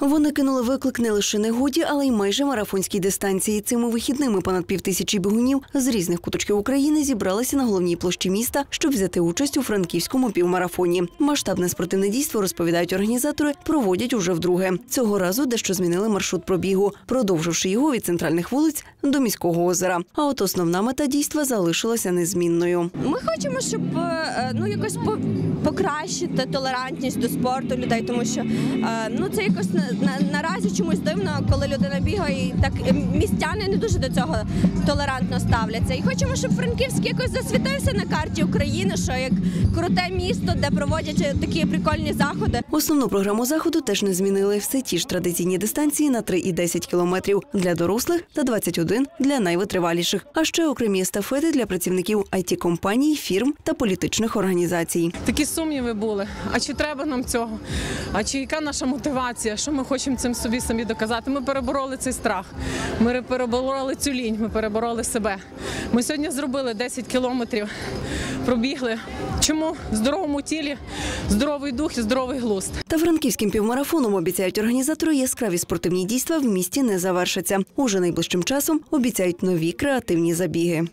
Вони кинули виклик не лише негоді, але й майже марафонській дистанції. Цими вихідними понад півтисячі бігунів з різних куточків України зібралися на головній площі міста, щоб взяти участь у франківському півмарафоні. Масштабне спортивне дійство розповідають організатори, проводять уже вдруге. Цього разу дещо змінили маршрут пробігу, продовживши його від центральних вулиць до міського озера. А от основна мета дійства залишилася незмінною. Ми хочемо, щоб е, ну якось по- покращити толерантність до спорту людей, тому що е, ну це якось на, на, наразі чомусь дивно, коли людина бігає, і так містяни не дуже до цього толерантно ставляться. І хочемо, щоб Франківськ якось засвітився на карті України, що як круте місто, де проводять такі прикольні заходи. Основну програму заходу теж не змінили. Все ті ж традиційні дистанції на 3 і 10 кілометрів для дорослих та 21 для найвитриваліших. А ще окремі естафети для працівників it компаній фірм та політичних організацій. Такі сумніви були. А чи треба нам цього? А чи яка наша мотивація? Що ми хочемо цим собі самі доказати? Ми перебороли цей страх. Ми перебороли цю лінь, ми перебороли себе. Ми сьогодні зробили 10 кілометрів, пробігли. Чому в здоровому тілі здоровий дух і здоровий глузд? Та франківським півмарафоном обіцяють організатори яскраві спортивні дійства в місті не завершаться. Уже найближчим часом обіцяють нові креативні забіги.